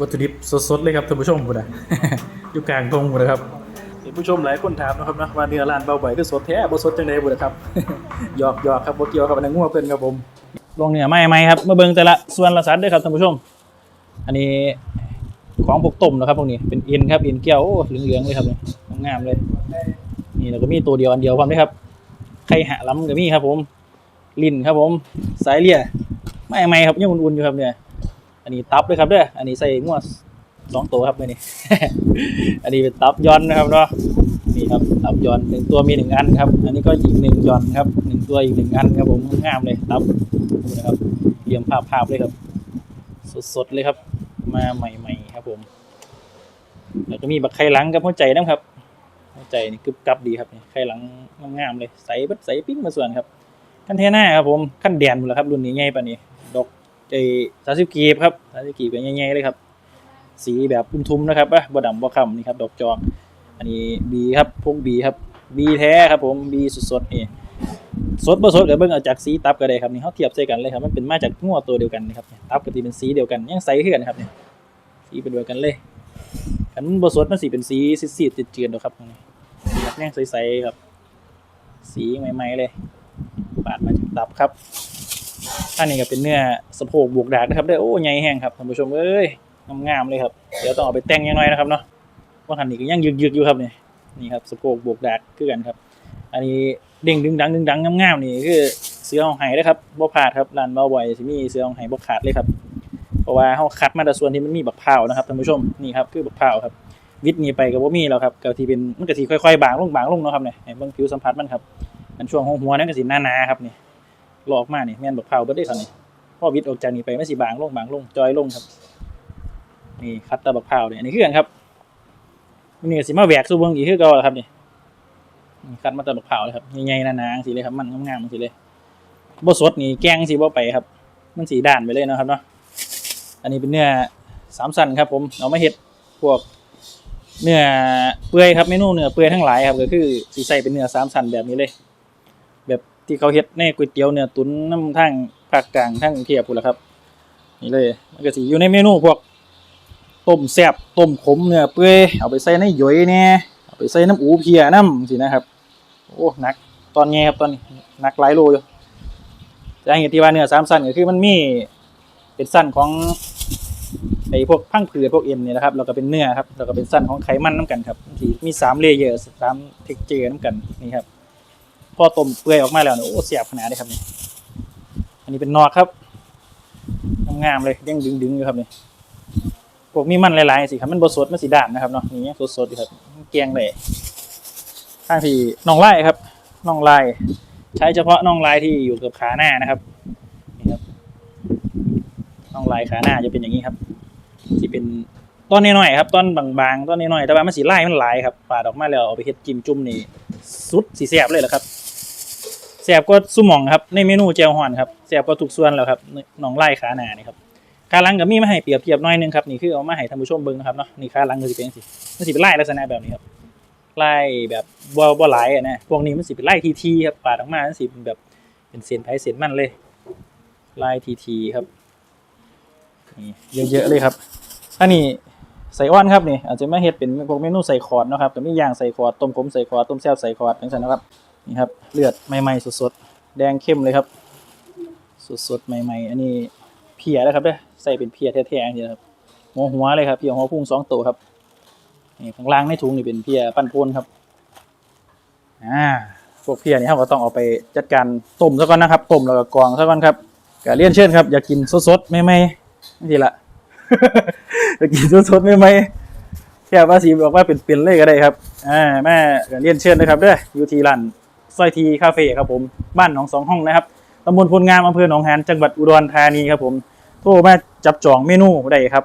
วัตถุดิบสดๆเลยครับท่านผู้ชมบุนะอยู่กลางตรงบุนะครับท่านผู้ชมหลายคนถามนะครับนะว่าเนื้อร้านเบาบ่อยคือสดแท้บ่สดจังไดบุนะครับหยอกหยอกครับบ่เกี่ยวกับอันนั้นงัวเพิ่นครับผมลงเนื้อไม่ไม่ครับมาเบิ่งแต่ละส่วนละสัดด้วยครับท่านผู้ชม อันนี้ของพวกต้มนะครับพวกนี้เป็นเอ็นครับเอ็นแก้วโอ้เหลืองๆเลยครับเนี่ยงามๆเลยนี่แล้วก็มีตัวเดียวอันเดียวพร้อมด้วยครับไข่หะล้ำก็มีครับผม ลิ้นครับผม สายเลี่ยไม่ไม่ครับยังอุ่นๆอยู่ครับเนี่ย อันนี้ตับเลยครับเด้ออันนี้ใส่งวดสองตัวครับเลยนี่ อันนี้เป็นตับย้อนนะครับเนาะนี่ครับตับย้อนหนึ่งตัวมีหนึ่งอันครับ อันนี้ก็อีกหนึ่งย้อนครับหนึ่งตัวอีกหนึ่งอันครับผมงามเลยตับดูนะครับเรียมภาพภาพเลยครับ สดๆเลยครับ มาใหม่ ๆ ครับผมแล้วก็มีบักไข่หลังกับหัวใจนะครับหัวใจนี่กึบกับดีครับนี่ไข่หลังงามๆเลยใสบัดใสปิ้งมาส่วนครับขั้นเทน่าครับผมขั้นแดนหมดแล้วครับรุ่นนี้ใหญ่ปาน นี้สาสิบกีบครับสาสิบกีบเป็นใหญ่ๆเลยครับ สีแบบอุ้มทุมนะครับอะบ่ดำบ่คำนี่ครับดอกจอกอันนี้บีครับพวกบีครับบีแท้ครับผมบีสดๆนี่สดบ่สดเดี๋ยวเบิ่งเอาจากสีตับก็ได้ครับนี่เขาเทียบใส่กันเลยครับมันเป็นมาจากงัวตัวเดียวกันนะครับตับก็สิเป็นสีเดียวกันยังใสขึ้นกันครับเนี่ยสีเป็นเดียวกันเลยคันบ่สดมันสีเป็นสีซีดๆจืดๆนะครับนี่ครับยังใสๆครับ สีใหม่ๆเลย ปาดมาจากตับครับ อันนี้ก็เป็นเนื้อสะโพกบวกดากนะครับได้โอ้ใหญ่แห้งครับท่านผู้ชมเอ้ยงามๆเลยครับเดี๋ยวต้องเอาไปแต่งยังไงนะครับเนาะว่าคันนี้ก็ยังยึกๆอยู่ครับนี่นี่ครับสะโพกบวกดากคือกันครับ อันนี้เด้งดึงดังดึงดังงามๆนี่คือเสือของไห้นะครับบ่ขาดครับร้านเบาบ่อยสิมีเสือของไห้บ่ขาดเลยครับเพราะว่าเฮาคัดมาแต่ส่วนที่มันมีบักพร้าวนะครับท่านผู้ชมนี่ครับคือบักพร้าวครับวิทย์นี้ไปก็บ่มีแล้วครับก็ที่เป็นมันก็สิค่อยๆ บางลงบางลงเนาะครับเนี่ยให้เบิ่งผิวสัมผัสมันครับอันช่วงของหัวนั้นก็สิหนาๆครับนี่ ลอกมาเนี่ยแม่นบักพร้าเบิดเด้ครับนี่พ่อวิทย์ออกจากนี้ไปไม่สิบางลงบางลงจอยลงครับ นี่คัตตาบักพร้าเนี่ยอันนี้คือกันครับนี่สิมาแหวกสู้เบิ่งอีกคือเก่าล่ะครับนี่คัดมาตาบักพร้าเลยครับใหญ่ๆนาๆจังซี่เลยครับมันงามๆจังสีเลยบ่สดนี่แกงสิบ่ไปครับ มันสีด่านไปเลยนะครับเนาะอันนี้เป็นเนื้อสามสันครับ ผมเอามาเฮ็ดพวกเนื้อเปื่อยครับเมนูเนื้อเปื่อยทั้งหลายครับก็คือสิใส่เป็นเนื้อสามสันแบบนี้เลย ที่เขาเฮ็ดในก๋วยเตี๋ยวเนื้อตุ๋นน้ำทั้งภาคกลางทั้งกรุงเทียบพู้นแหละครับ นี่เลยมันก็สิอยู่ในเมนูพวกต้มแซ่บต้มขมเนื้อเปื่อยเอาไปใส่ในหยอยเนี่ยเอาไปใส่น้ำอูเพียน้ำสินะครับ โอ้หนักตอนนี้ครับตอนนี้หนักหลายโลอยู่แต่เหตุที่ว่าเนื้อสามสั้นก็คือมันมีเป็นสั้นของไอ้พวกพังผืดพวกเอ็นเนี่ยนะครับแล้วก็เป็นเนื้อครับแล้วก็เป็นสั้นของไขมันน้ำกันครับที่มีสามเลเยอร์สามเท็กเจอร์น้ำกันนี่ครับ พอต้มเปื่อยออกมาแล้วเนี่ยโอ้เสียบขนาดเลยครับนี่อันนี้เป็นนอกครับงามเลยเด้งดึงอยู่ครับนี่พวกมีมันหลายๆสิครับมันบสดมันสีด่านนะครับเนาะนี่สดๆอยู่ครับแกงเลยข้างที่น่องไล่ครับน่องไล่ใช้เฉพาะน่องไล่ที่อยู่กับขาหน้านะครับนี่ครับน่องไล่ขาหน้าจะเป็นอย่างนี้ครับที่เป็นต้นน้อยๆครับต้นบางๆต้นน้อยๆแต่ว่ามันสีไล่มันหลายครับปาดออกมาแล้วเอาไปเฮ็ดจิ้มจุ่มนี่สุดสีแสบเลยแหละครับ แสบก็สุหมองครับในเมนูเจลฮอนครับแสบก็ทุกส่วนแล้วครับหนองไล่ขาหนานี่ครับขาลังกับมีมาให้เปรียบเทียบน้อยนึงครับนี่คือเอามาให้ท่านผู้ชมเบิ่งนะครับเนาะนี่ขาลังก็สิเป็นสิมันสิเป็นไล่ลักษณะแบบนี้ครับไล่แบบบ่บ่หลายอะนะพวกนี้มันสิเป็นไล่ทีทีครับปาดออกมามันสิเป็นแบบเป็นเส้นไผเส้นมันเลยไล่ทีทีครับนี่เยอะๆเลยครับอันนี้ใส่อ้อนครับนี่อาจจะไมาเฮ็ดเป็นพวกเมนูใส่คอร์ดนะครับแต่มีอย่างใส่คอร์ดต้มขมใส่คอร์ดต้มแซ่บใส่คอร์ดจังซั่นนะครับ นี่ครับเลือดใหม่ๆสดๆแดงเข้มเลยครับสดๆใหม่ๆ อันนี้เพียนะครับเด้อใส่เป็นเพียแท้ๆนี่ครับหัวหัวเลยครับเพียหัวพุ่งสองตัวครับนี่ข้างล่างในถุงนี่เป็นเพียปั้นพูนครับอ่าพวกเพียนี่เราก็ต้องเอาไปจัดการต้มซะก่อนนะครับต้มแล้วก็กรองซะก่อนครับกเรียนเชิญครับอยากกินสดๆใหม่ๆนี่ทีละอยากกินสดๆใหม่ๆแค่ว่าสีบอกว่าเป็นๆเลยก็ได้ครับ อ่าแม่ก็เรียนเชิญนะครับเด้ออยู่ที่ร้าน ซอยทีคาเฟ่ครับผมบ้านหนองสองห้องนะครับตำบลพลงามอำเภอหนองหานจังหวัดอุดรธานีครับผมโทรมาจับจองเมนูได้ครับ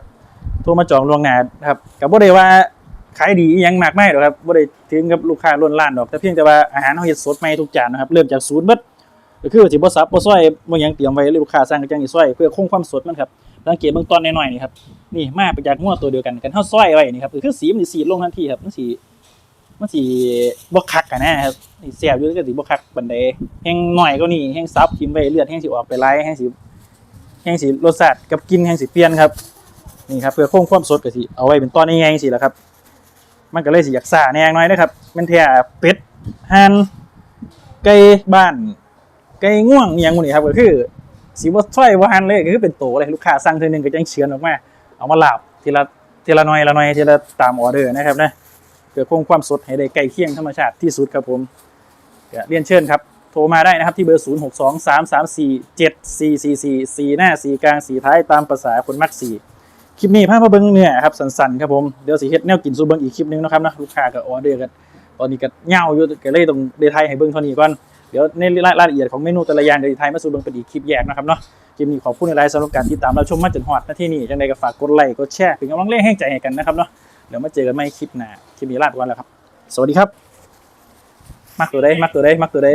โทรมาจองล่วงหน้าครับกับบ่ได้ว่าขายดียังมากไม่หรอกครับบ่ได้ถึงกับลูกค้าล้นล้านดอกแต่เพียงแต่ว่าอาหารเฮาเฮ็ดสดใหม่ทุกจานนะครับเริ่มจากศูนย์เบิดก็คือสิบ่ซับบ่ซอยบ่หยังเตรียมไว้ลูกค้าสั่งก็จังสิซอยเพื่อคงความสดมันครับสังเกตเบื้องต้นน้อยๆนี่ครับนี่มาไปจากงัวตัวเดียวกันกันเฮาซอยไว้นี่ครับคือสีมันสิสีดลงทันทีครับมันสิ มันสิบ่คักกันนะครับนี่เสียบอยู่ก็สิบ่คักปานใดแห้งหน่อยก็นี่แห้งซับทิมไปเลือดแห้งสิออกไปไหลแห้งสิแห้งสิรสชาติกับกินแห้งสิเปลี่ยนครับนี่ครับเพื่อคงความสดก็สิเอาไว้เป็นตอนใหญ่ๆสิแหละครับ มันก็เลยสิอยากซ่าแนงหน่อยนะครับแมันแท้เป็ดห่านไก่บ้านไก่ง่วงอย่างนี้ครับก็คือสิบ่ซอยบ่หั่นเลยก็คือเป็นโตเลยลูกค้าสั่งเทื่อนึงก็จังเฉือนออกมาเอามาลาบทีละทีละหน่อยละหน่อยทีละตามออเดอร์นะครับนะ เพื่อคงความสดให้ได้ใกล้เคียงธรรมชาติที่สุดครับผมเรียนเชิญครับโทรมาได้นะครับที่เบอร์ 0 6 2 3 3 4 7 4 4 4 4 หน้า 4 กลาง 4 ท้ายตามภาษาคนมัก4คลิปนี้พาพมาเบิ้งเนื้อครับสันๆครับผม เดี๋ยวสิเฮ็ดแนวกินสู่เบิ้งอีกคลิปนึงนะครับนะลูกค้าก็ออเดอร์กัน ตอนนี้ก็เงาอยู่ก็เลยต้องเดทายให้เบิ้งเท่านี้ก่อน เดี๋ยวในรายละเอียดของเมนูแต่ละอย่างเดี๋ยวสิทายมาสู่เบิ้งเป็นอีกคลิปแยกนะครับเนาะคลิปนี้ขอบคุณในไลน์สำหรับการติดตามรับชมมาจนฮอดน้าที่นี้จังใดก็ฝากกดไลค์กดแชร์เป็นกำลังแรงให้ใจให้กันนะครับเนาะ เดี๋ยวมาเจอกันใหม่คลิปหน้าคลิปนี้ลาไปก่อนแล้วครับ สวัสดีครับ มักตัวใดมักตัวใดมักตัวใด